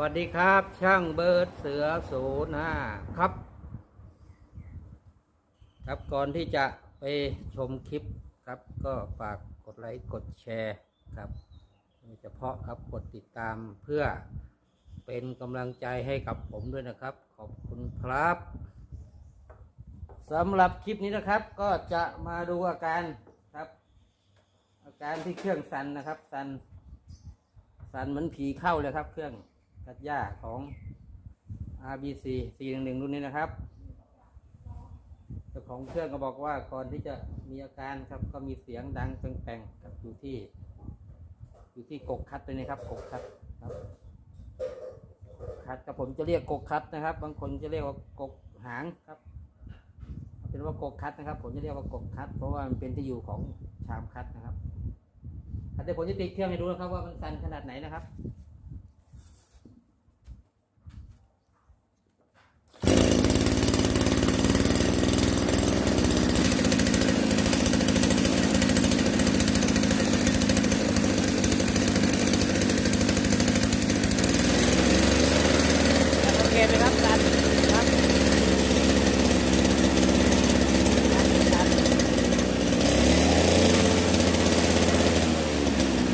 วัสดีครับ ช่างเบิร์ดเสือศูนย์ห้าครับ ครับก่อนที่จะไปชมคลิปครับ ก็ฝากกดไลค์กดแชร์ครับโดยเฉพาะครับกดติดตามเพื่อเป็นกำลังใจให้กับผมด้วยนะครับ ขอบคุณครับสำหรับคลิปนี้นะครับ ก็จะมาดูอาการครับ อาการที่เครื่องสั่นนะครับ สั่นสั่นเหมือนผีเข้าเลยครับเครื่อง ตัดหญ้าของ RBC 411 รุ่นนี้นะครับเจ้าของเครื่องก็บอกว่าก่อนที่จะมีอาการครับ ก็มีเสียงดังแป่งๆครับอยู่ที่ อยู่ที่กกคัดเลยนะครับกกคัดครับกกคัดกับผมจะเรียกกกคัดนะครับ บางคนจะเรียกว่ากกหางครับเอาเป็นว่ากกคัดนะครับ ผมจะเรียกว่ากกคัด เพราะว่ามันเป็นที่อยู่ของชามคัดนะครับเดี๋ยวผมจะติดเครื่องให้ดูนะครับว่ามันสั่นขนาดไหนนะครับ โอเคไหมครับสันครับ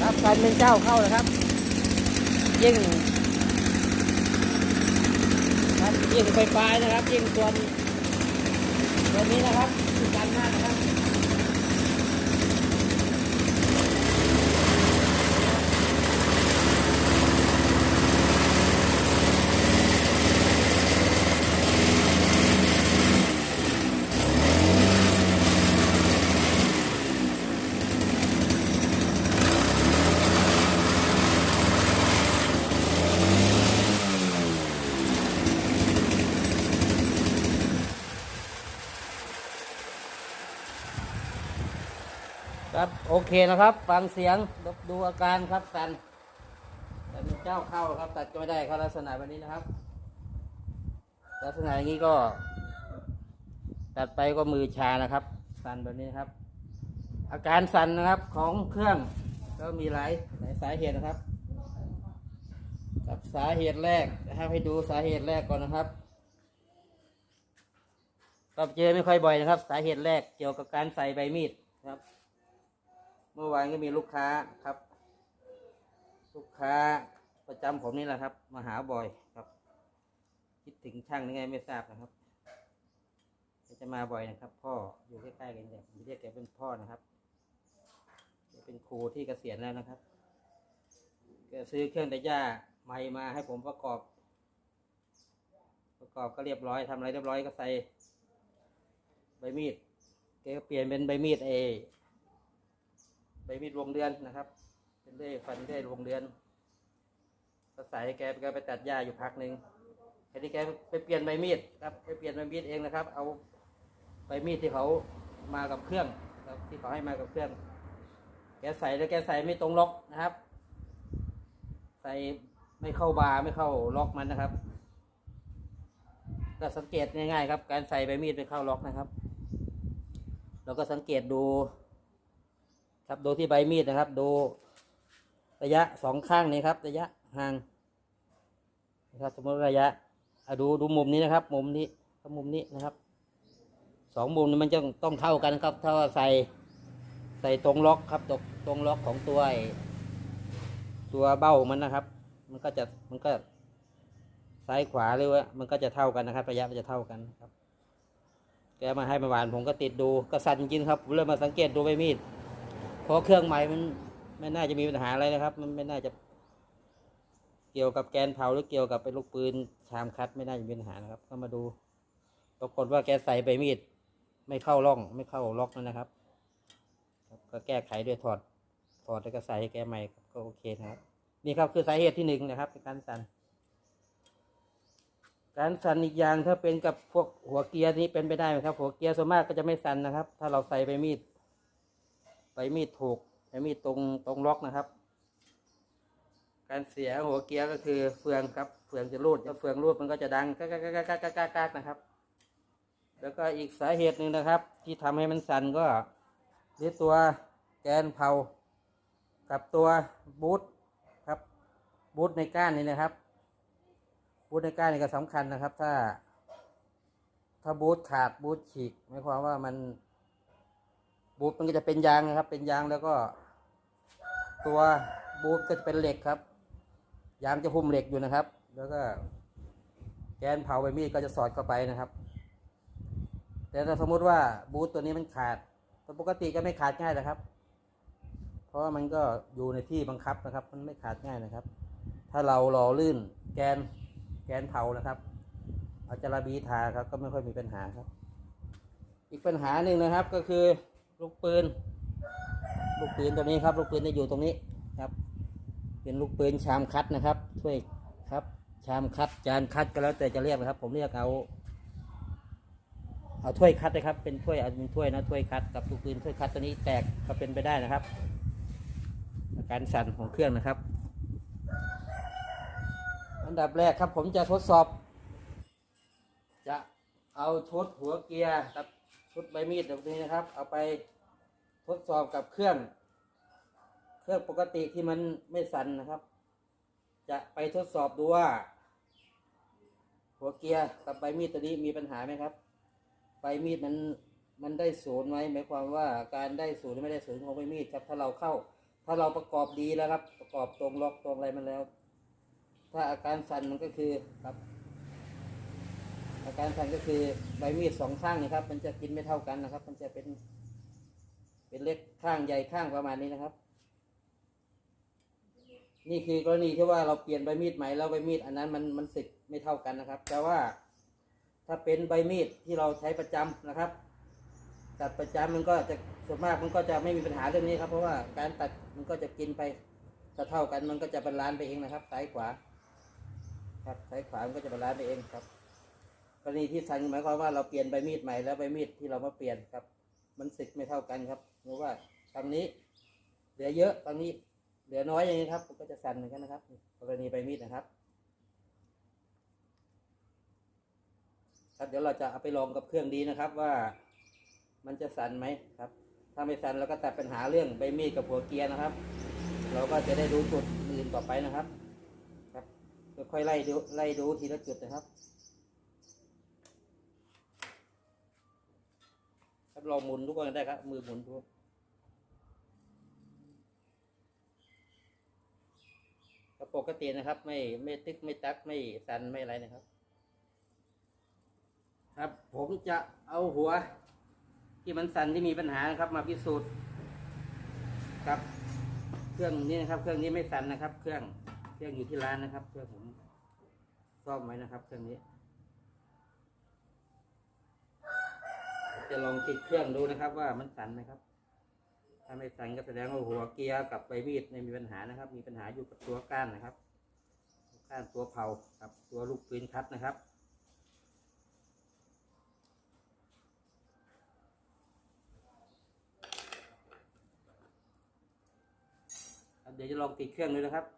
ครับสันเป็นเจ้าเข้านะครับ ยิ่งครับยิ่งไฟฟ้านะครับ ยิ่งตัวตัวนี้นะครับยิ่งกันมากนะครับ ครับโอ เคนะครับ ฟังเสียงดูอาการครับสันแต่มีเจ้าเข้าครับตัดก็ไม่ได้ครับลักษณะแบบนี้นะครับ ลักษณะอย่างนี้ก็ ตัดไปก็มือชานะครับ สันแบบนี้นครับ อาการสันนะครับของเครื่องก็มีหลายหลายสาเหตุนะครับครับสาเหตุแรกนะครับให้ดูสาเหตุแรกก่อนนะครับก็เจอไม่ค่อยบ่อยนะครับ สาเหตุแรกเกี่ยวกับการใส่ใบมีดครับ มื่อวานก็มีลูกค้าครับ ลูกค้าประจำผมนี่แหละครับ มาหาบ่อยครับ คิดถึงช่างนี่ไงไม่ทราบนะครับจะมาบ่อยนะครับ พ่ออยู่ใกล้ๆกันเนี่ยผมเรียกแกเป็นพ่อนะครับเป็นครูที่เกษียณแล้วนะครับแกซื้อเครื่องตัดหญ้าใหม่มาให้ผมประกอบ ประกอบก็เรียบร้อยทำอะไรเรียบร้อยก็ใส่ใบมีดแกก็เปลี่ยนเป็นใบมีดเอ ใบมีดวงเดือนนะครับ เป็นเลื่อยฟันเลื่อยวงเดือนก็ใส่แกแกไปตัดหญ้าอยู่พักหนึ่งทีนี้แกไปเปลี่ยนใบมีดครับไปเปลี่ยนใบมีดเองนะครับ เอาใบมีดที่เขามากับเครื่องครับที่เขาให้มากับเครื่อง แกใส่แล้วแกใส่ไม่ตรงล็อกนะครับ ใส่ไม่เข้าบาร์ไม่เข้าล็อกมันนะครับ ก็สังเกตง่ายๆครับ การใส่ใบมีดไม่เข้าล็อกนะครับ เราก็สังเกตดู ครับดูที่ใบมีดนะครับ ดูระยะสองข้างนี้ครับ ระยะห่างนะครับ สมมติระยะอะดูดูมุมนี้นะครับ มุมนี้กับมุมนี้นะครับสองมุมนี้มันจะต้องเท่ากันครับ ถ้าใส่ใส่ตรงล็อกครับตรงตรงล็อกของตัวตัวเบ้ามันนะครับ มันก็จะมันก็ซ้ายขวาหรือว่ามันก็จะเท่ากันนะครับ ระยะมันจะเท่ากันครับ แกมาให้มื่อวานผมก็ติดดูก็สั่นจริงครับผมเริ่มมาสังเกตดูใบมีด เพราะเครื่องใหม่มันไม่น่าจะมีปัญหาอะไรนะครับ มันไม่น่าจะ เกี่ยวกับแกนเผาหรือเกี่ยวกับเป็นลูกปืนชามคัดไม่น่าจะมีปัญหานะครับ ก็มาดู ปรากฏว่าแกใส่ใบมีด ไม่เข้าร่อง ไม่เข้าล็อกนั่นนะครับ ก็แก้ไขด้วยถอด ถอดแล้วก็ใส่ให้แกใหม่ก็โอเคนะครับ นี่ครับคือสาเหตุที่หนึ่งนะครับการสั่นการสั่นอีกอย่างถ้าเป็นกับพวกหัวเกียร์นี้เป็นไปได้ไหมครับ หัวเกียร์ส่วนมากก็จะไม่สั่นนะครับ ถ้าเราใส่ใบมีด ใบมีดถูกใบมีดตรงตรงล็อกนะครับ การเสียหัวเกียร์ก็คือเฟืองครับเฟืองจะรูดถ้าเฟืองรูดมันก็จะดังกักกักกักกักกักนะครับ แล้วก็อีกสาเหตุหนึ่งนะครับ ที่ทำให้มันสั่นก็นี่ตัวแกนเผากับตัวบูทครับบูทในก้านนี่นะครับบูทในก้านนี่ก็สำคัญนะครับ ถ้า ถ้าบูทขาดบูทฉีกหมายความว่ามัน บูทมันก็จะเป็นยางนะครับ เป็นยางแล้วก็ ตัวบูทก็จะเป็นเหล็กครับ ยางจะหุ้มเหล็กอยู่นะครับ แล้วก็แกนเผาใบมีดก็จะสอดเข้าไปนะครับ แต่ถ้าสมมุติว่าบูทตัวนี้มันขาดแต่ปกติก็ไม่ขาดง่ายนะครับ เพราะว่ามันก็อยู่ในที่บังคับนะครับ มันไม่ขาดง่ายนะครับ ถ้าเราหล่อลื่นแกนแกนเผานะครับเอาจาระบีทาครับก็ไม่ค่อยมีปัญหาครับ อีกปัญหาหนึ่งนะครับก็คือ ลูกปืน ลูกปืนตัวนี้ครับ ลูกปืนจะอยู่ตรงนี้ครับ เป็นลูกปืนชามคัดนะครับถ้วยครับ ชามคัดจานคัดก็แล้วแต่จะเรียกนะครับ ผมเรียกเอาเอาถ้วยคัดนะครับ เป็นถ้วยเอาเป็นถ้วยนะถ้วยคัดกับลูกปืนถ้วยคัดตัวนี้แตกก็เป็นไปได้นะครับอาการสั่นของเครื่องนะครับ อันดับแรกครับ ผมจะทดสอบ จะเอาชุดหัวเกียร์กับ ชุดใบมีดตรงนี้นะครับ เอาไปทดสอบกับเครื่อง เครื่องปกติที่มันไม่สั่นนะครับ จะไปทดสอบดูว่า หัวเกียร์กับใบมีดตัวนี้มีปัญหาไหมครับ ใบมีดมันมันได้ศูนย์ไหมหมายความว่าการได้ศูนย์หรือไม่ได้ศูนย์ของใบมีดครับ ถ้าเราเข้า ถ้าเราประกอบดีแล้วครับ ประกอบตรงล็อกตรงอะไรมันแล้ว ถ้าอาการสั่นมันก็คือครับ อาการสั่นก็คือใบมีดสองข้างนะครับ มันจะกินไม่เท่ากันนะครับ มันจะเป็น เป็นเล็กข้างใหญ่ข้างประมาณนี้นะครับ นี่คือกรณีที่ว่าเราเปลี่ยนใบมีดใหม่แล้วใบมีดอันนั้นมันมันสึกไม่เท่ากันนะครับ แต่ว่าถ้าเป็นใบมีดที่เราใช้ประจำนะครับตัดประจำมันก็จะส่วนมากมันก็จะไม่มีปัญหาเรื่องนี้ครับ เพราะว่าการตัดมันก็จะกินไปถ้าเท่ากันมันก็จะบรรลานไปเองนะครับซ้ายขวา ครับซ้ายขวามันก็จะบรรลานไปเองครับ รณีที่สั่นหมายความว่าเราเปลี่ยนใบมีดใหม่แล้วใบมีดที่เรามาเปลี่ยนครับ มันสึกไม่เท่ากันครับหรือว่าทางนี้ เหลือเยอะทางนี้ เหลือน้อยอย่างนี้ครับ ก็จะสั่นเหมือนกันนะครับ กรณีใบมีดนะครับ ครับเดี๋ยวเราจะเอาไปลองกับเครื่องดีนะครับว่ามันจะสั่นไหมครับ ถ้าไม่สั่นเราก็ตัดปัญหาเรื่องใบมีดกับหัวเกียร์นะครับ เราก็จะได้รู้จุดอื่นต่อไปนะครับ ครับค่อยๆไล่ดูไล่ดูทีละจุดนะครับ ครับลองหมุนทุกคนได้ครับ มือหมุนทุกก็ปกตินะครับ ไม่ไม่ตึกไม่ตักไม่สันไม่อะไรนะครับ ครับผมจะเอาหัว ที่มันสันที่มีปัญหานะครับ มาพิสูจน์ครับเครื่องนี้นะครับ เครื่องนี้ไม่สันนะครับ เครื่องเครื่องอยู่ที่ร้านนะครับ เครื่องผมซ่อมไว้นะครับ เครื่องนี้ จะลองติดเครื่องดูนะครับ ว่ามันสั่นไหมครับถ้าไม่สั่นก็แสดงว่าหัวเกียร์กับใบมีดเนี่มีปัญหานะครับ มีปัญหาอยู่กับตัวก้านนะครับก้านตัวเผากับ ตัวลูกปืนคัดนะครับเดี๋ยวจะลองติดเครื่องดูนะครับ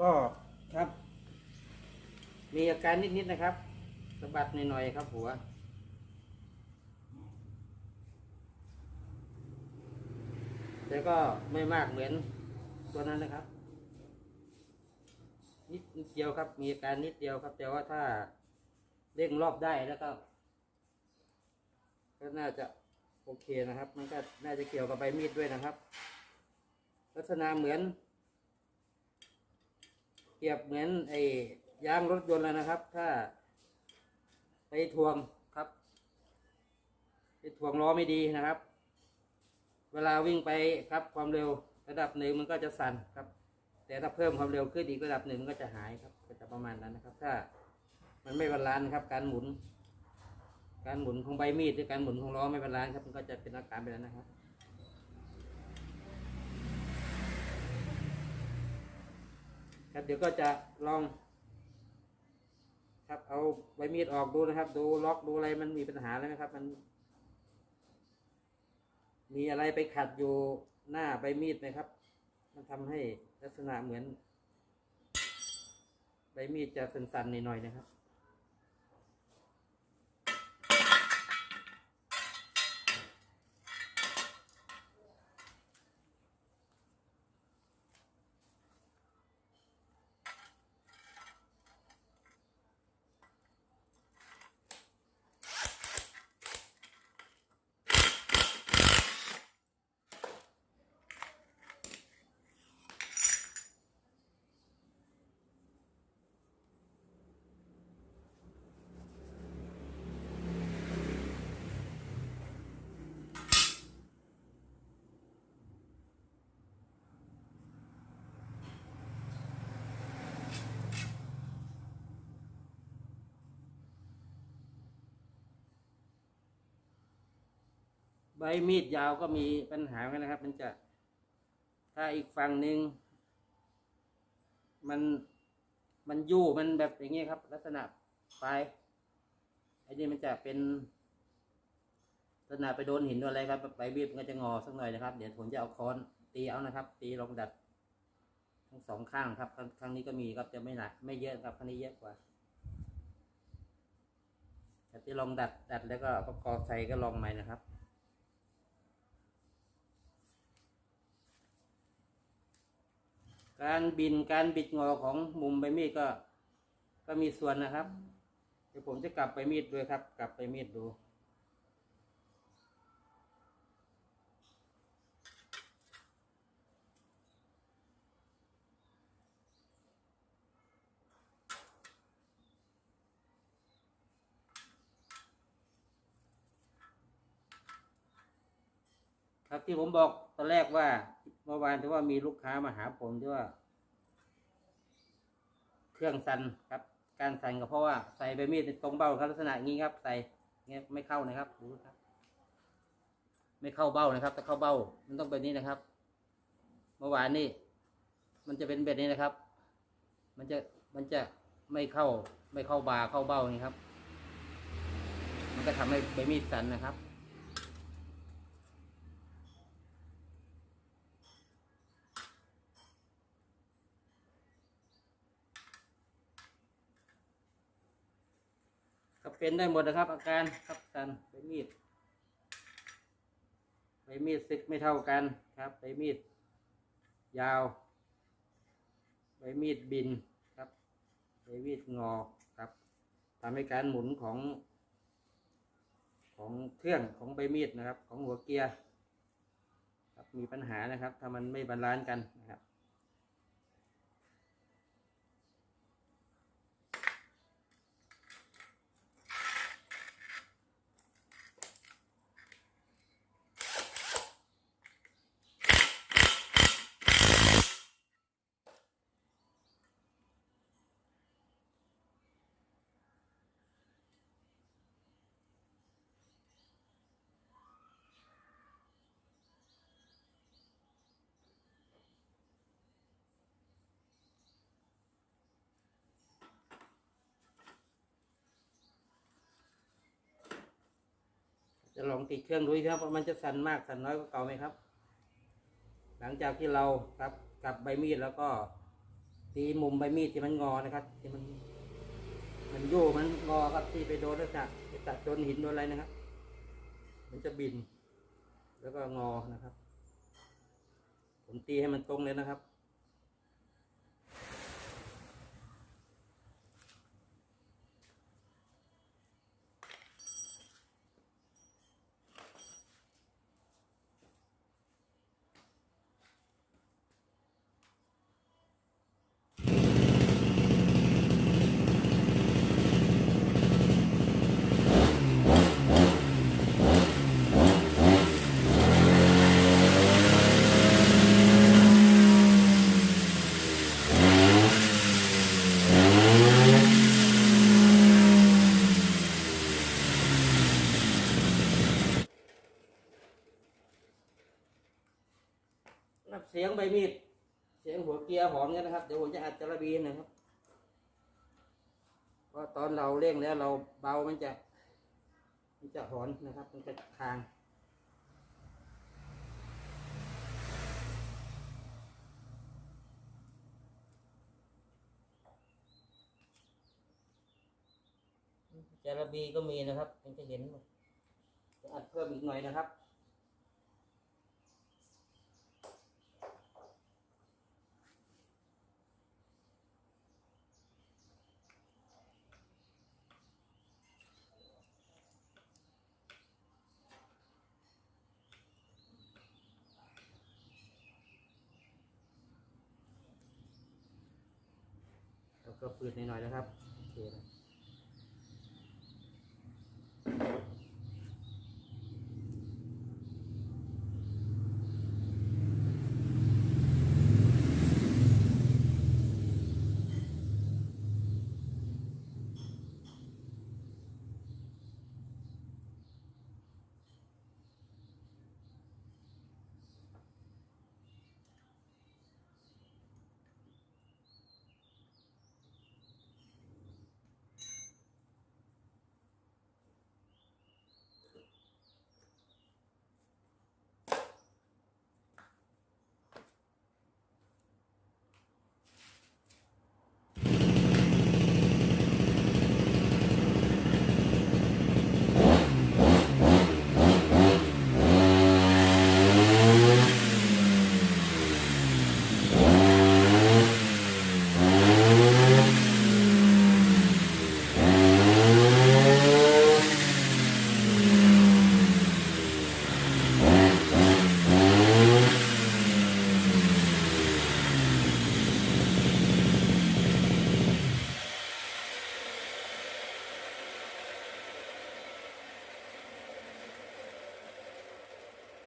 ก็ครับ มีอาการนิดๆนะครับสะบัดหน่อยๆครับหัว แต่ก็ไม่มากเหมือนตัวนั้นนะครับ นิดเดียวครับ มีอาการนิดเดียวครับ แต่ว่าถ้าเร่งรอบได้แล้วก็ก็น่าจะโอเคนะครับ มันก็น่าจะเกี่ยวกับใบมีดด้วยนะครับ ลักษณะเหมือน เปรียบเหมือนไอ้ยางรถยนต์เลยนะครับ ถ้า ไปทวงครับ ไปทวงล้อไม่ดีนะครับ เวลาวิ่งไปครับความเร็วระดับหนึ่งมันก็จะสั่นครับ แต่ถ้าเพิ่มความเร็วขึ้นอีกระดับหนึ่งมันก็จะหายครับ ก็จะประมาณนั้นนะครับ ถ้ามันไม่บาลานซ์ครับ การหมุน การหมุนของใบมีดหรือการหมุนของล้อไม่บาลานซ์ครับ มันก็จะเป็นอาการแบบนั้นนะครับ ครับเดี๋ยวก็จะลอง ครับเอาใบมีดออกดูนะครับ ดูล็อกดูอะไรมันมีปัญหาแล้วไหมครับ มัน มีอะไรไปขัดอยู่หน้าใบมีดไหมครับ มันทำให้ลักษณะเหมือน ใบมีดจะสั่นๆหน่อยๆนะครับ ใบมีดยาวก็มีปัญหาเหมือนกันนะครับ มันจะ ถ้าอีกฝั่งหนึ่งมันมันยู่มันแบบอย่างเงี้ยครับ ลักษณะปลายไอ้นี่มันจะเป็นลักษณะไปโดนหินโดนอะไรครับใบมีดมันก็จะงอสักหน่อยนะครับ เดี๋ยวผมจะเอาค้อนตีเอานะครับ ตีลองดัดทั้งสองข้างครับครั้งครั้งนี้ก็มีครับจะไม่หนักไม่เยอะครับครั้งนี้เยอะกว่าแต่ที่ลองดัดดัดแล้วก็ประกอบใส่ก็ลองใหม่นะครับ การบินการบิดงอของมุมใบมีดก็ ก็มีส่วนนะครับ เดี๋ยวผมจะกลับไปมีดด้วยครับ กลับไปมีดดูครับที่ผมบอกตอนแรกว่า มื่อวานที่ว่ามีลูกค้ามาหาผมที่ว่า เครื่องสั่นครับ การสั่นก็เพราะว่าใส่ใบมีดตรงเบ้าครับลักษณะอย่างนี้ครับ ใส่เงี้ยไม่เข้านะครับดูครับ ไม่เข้าเบ้านะครับถ้าเข้าเบ้า มันต้องแบบนี้นะครับ เมื่อวานนี่มันจะเป็นแบบนี้นะครับ มันจะมันจะไม่เข้า ไม่เข้าบาเข้าเบ้านี่ครับ มันก็ทำให้ใบมีดสั่นนะครับ ครับเป็นได้หมดนะครับ อาการครับสันใบมีดใบมีดซึกไม่เท่ากันครับใบมีด ยาว ใบมีดบินครับใบมีดงอครับทำให้การหมุนของ ของเครื่องของใบมีดนะครับ ของหัวเกียร์ครับมีปัญหานะครับ ถ้ามันไม่บาลานซ์กันนะครับ จะลองติดเครื่องดูครับว่ามันจะสั่นมากสั่นน้อยกว่าเก่าไหมครับ หลังจากที่เราครับกับใบมีดแล้วก็ ตีมุมใบมีดที่มันงอนะครับ ที่มัน มันโย่มันงอครับที่ไปโดนแล้วจะไปตัดโดนหินโดนอะไรนะครับ มันจะบิน แล้วก็งอนะครับ ผมตีให้มันตรงเลยนะครับ สียงใบมีด เสียงหัวเกียร์หอมเนี่ยนะครับ เดี๋ยวผมจะอัดจระบีนะครับ เพราะตอนเราเร่งแล้วเราเบามันจะมันจะหอนนะครับ มันจะคางจาระบีก็มีนะครับมันจะเห็นจะอัดเพิ่มอีกหน่อยนะครับ ก็ปืดหน่อยๆนะครับโอเคนะ